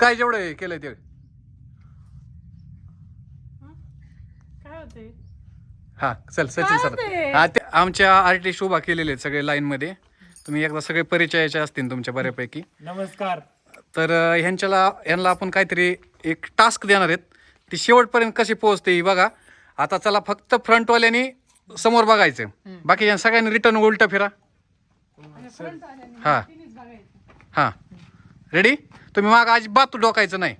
काय जेवढं केलंय ते? काय होते हा चल सचिन सर? हा ते आमच्या आर्टिस्ट उभा केलेले आहेत सगळे लाईन मध्ये. तुम्ही एकदा सगळे परिचयाचे असतील तुमच्या बऱ्यापैकी. नमस्कार. तर अं, ह्यांच्याला यांना आपण काहीतरी एक टास्क देणार आहेत. ती शेवटपर्यंत कशी पोहोचते ही बघा. आता चला फक्त फ्रंटवाल्यानी समोर बघायचं. बाकीच्या सगळ्यांनी रिटर्न उलट फिरा. हा. हा. रेडी तुम्ही माग अजिबात डोकायचं नाही.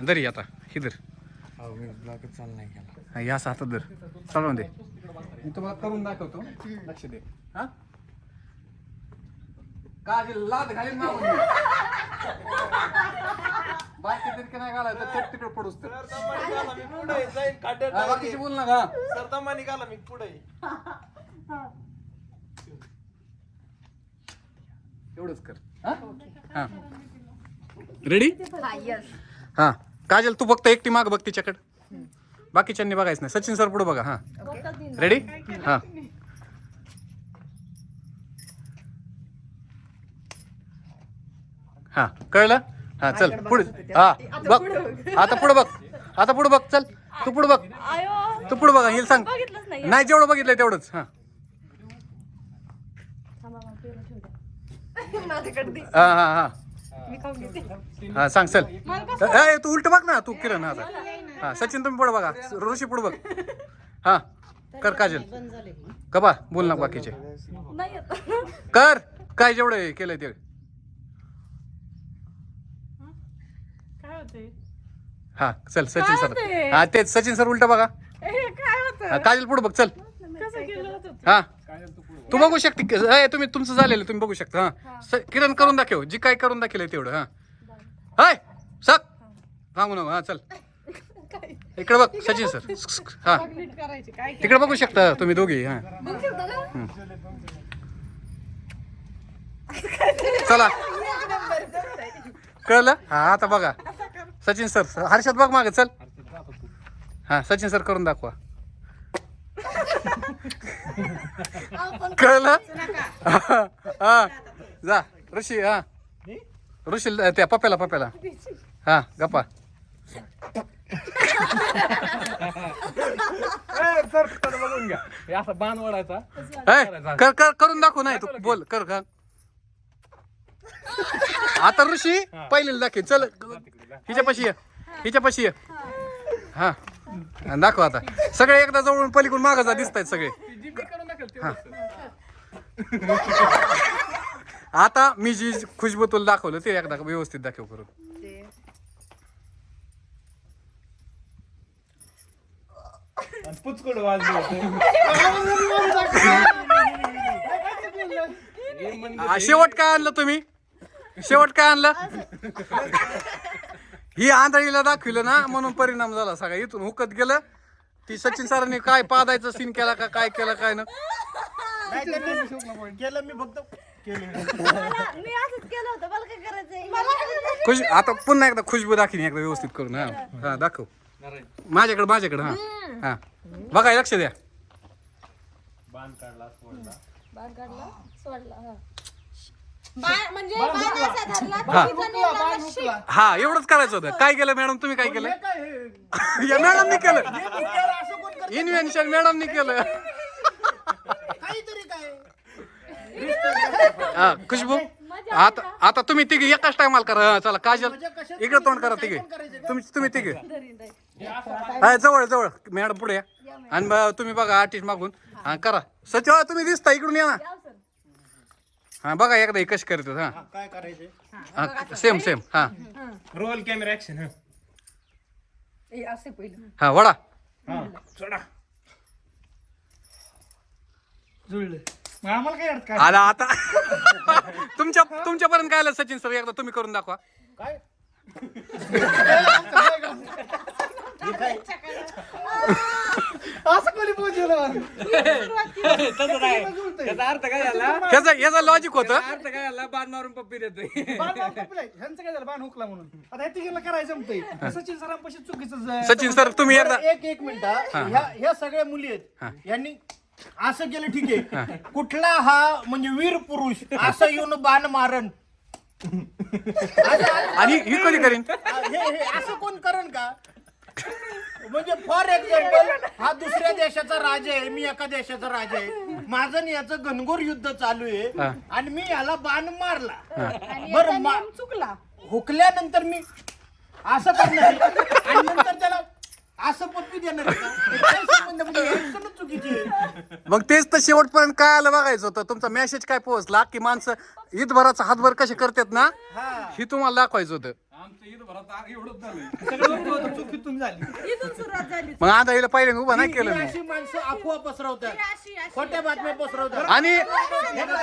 दरी आता ब्लॉगच चालू नाही हा या हातात धर. चालवून दे. मी तुम्हाला करून दाखवतो. लक्ष दे. हा? काजी लाद घालीन ना म्हणून. बाकी तितके नाही घालायचं ते तिकडे पडूस तर. मी पुढे जाईन. काट्यात हा, बाकीचे बोल ना का सरदमा निघाला मी पुढे. एवढंच कर. हा? हा. रेडी हा काजल तू फक्त एकटी माग बघ तिच्याकडे. बाकीच्यांनी बघायचं नाही. सचिन सर पुढे बघा हा. रेडी हा. हा. कळलं? हा चल. पुढे. हा. बघ. आता पुढे बघ. आता पुढे बघ. चल. तू पुढे बघ. तू पुढे बघा हिल सांग. नाही जेवढं बघितलंय तेवढंच. हा. माझ्याकडे दे. हा हा हा. मी खाऊन घेते. हा सांग चल. ए, तू उलट बघ ना तू किरण हा आता. हा सचिन तुम्ही पुढे बघा. ऋषी पुढे बघ. हा कर काजल. कबा बोल ना बाकीचे. नाही येत कर काय जेवढं केलंय ते. काय होते हा चल सचिन काय सर? हा तेच सचिन सर उलट बघा. ए, काय होत हा, काजल पुढे बघ चल. कसं केलं होतं हा. तू बघू शकते ए, तुम्ही तुमचं झालेलं तुम्ही बघू शकता हा. स- किरण करून दाखव जी काय करून दाखवलंय तेवढं हा. हाय सक सांगू नको हा चल. इकडे बघ सचिन सर. हा? तिकडे बघू शकता तुम्ही दोघी हा. चला. कळलं? हा आता बघा. सचिन सर हर्षद बघ मागे चल. हा सचिन सर करून दाखवा. कळलं? हा जा ऋषी हा. ऋषी त्या पप्याला पप्याला. हा गप्पा. सर बघून घ्या. हे असा बाण ओढायचा. ए, कर कर करून दाखव नाही तू. बोल कर का आता ऋषी पहिले दाखव. चल हिच्यापाशी ये. हिच्यापाशी ये. हा. हा, दाखव आता. सगळे एकदा जवळून पलीकडून मागं जा दिसत आहेत सगळे. आता मी जी खुशबू तुला दाखवलं ते एकदा व्यवस्थित दाखव करून. पुचकुड वाजली शेवट काय आणलं तुम्ही? शेवट काय आणलं? ही आंधळीला दाखविलं ना म्हणून परिणाम झाला सगळा. इथून हुकत गेलं. ती सचिन सरांनी काय पादायचं सीन केला का काय केलं काय ना? केलं मी फक्त. केलं. मी असंच केलं होतं मला काय करायचंय? खुश आता पुन्हा एकदा खुशबू दाखवीन एकदा व्यवस्थित करून हा. हा दाखव. माझ्याकडे माझ्याकडे हा. हा. बघा लक्ष द्या. बाण काढला सोडला. बाण काढला सोडला हा. म्हणजे धरला, हा. हा एवढंच करायचं होतं. काय केलं मॅडम? तुम्ही काय केलं? या मॅडमनी केलं. इन्व्हेन्शन मॅडमनी केलं. हा खुशबू आता आता तुम्ही तिघे एकाच टायमाला करा. हा, चला काजल इकडे तोंड करा तिघे. तुम्ही तुम्ही तिघे. हा जवळ जवळ. मॅडम पुढे या. आणि ब- तुम्ही बघा आर्टिस्ट मागून. हा करा. सच हा, तुम्ही दिसता इकडून या ना. हा बघा एकदा हे कशी करतात हा. काय करायचे? हा सेम सेम हा. रोल कॅमेरा ऍक्शन हा. हे असे पहिलं. हा वडा हा सोडा. जुळलं. मग आम्हाला काय अडत आला आता. तुमच्या तुमच्यापर्यंत काय आलं सचिन सर? एकदा तुम्ही करून दाखवा. काय? असं कोणी पोहोचलं तसं नाही. त्याचा अर्थ काय झाला? याचा याचा लॉजिक होतं. अर्थ काय झाला? बाण मारून पप्पी देतोय. बाण. ह्यांचं काय झालं? बाण हुकला म्हणून. आता हे तिघीला करायचं जमतंय सचिन सरांपाशी चुकीचं ज- सचिन सर तुम्ही एकदा बरं, एक एक मिनिट हा. ह्या ह्या सगळ्या मुली आहेत. यांनी असं केलं ठीक आहे. कुठला हा म्हणजे वीर पुरुष असं येऊन बाण मारण आणि ही कधी करीन? हे हे असं कोण करण का? म्हणजे फॉर एक्झाम्पल हा दुसऱ्या देशाचा राजा आहे मी एका देशाचा राजा आहे. माझं आणि याचं घनघोर युद्ध चालू हा. आहे आणि मी याला बाण मारला आणि बरं, याचा मा- नियम चुकला हुकल्यानंतर मी असं करणार आहे. आणि नंतर त्याला असं पप्पी देणार आहे का? हे काय संबंध म्हणजे हे सगळं चुकीची आहे. मग तेच तर शेवटपर्यंत काय आलं बघायचं होतं. तुमचा मेसेज काय पोहोचला की माणसं ईदभराचा हातभर कसे करतात ना ही. तुम्हाला दाखवायचं होतं. आमचं इथं भरात एवढंच झालंय. सगळं होतं, चुकीतून झाली. इथून सुरुवात झाली. मग आता हिला पहिल्यांदा उभं नाही ही केलं मी. अशी माणसं अफवा पसरवतात. अशी अशी. खोट्या बातम्या पसरवतात. आणि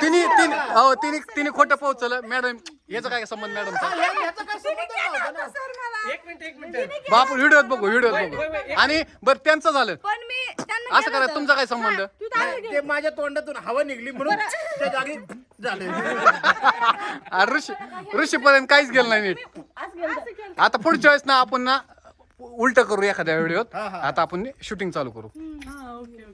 तिने तिने हो तिने तिने खोटं पोहोचलं मॅडम याचा काय संबंध मॅडमचा हा, या- याचा काय संबंध नव्हता ना. सर मला. एक मिनिट एक मिनिट. बाप व्हिडिओत बघू व्हिडिओत बघू. आणि बरं त्यांचं झालं. पण असं करा. तुमचा काय संबंध? हा, तू माझ्या तोंडातून हवा निघली म्हणून त्या जागी झालं. ऋषी ऋषीपर्यंत काहीच गेलं नाही नीट. असं केलं होतं. आता पुढच्या वेळेस ना आपण ना उलट करू एखाद्या व्हिडिओत. आता आपण शूटिंग चालू करू. हा, ओके, ओके.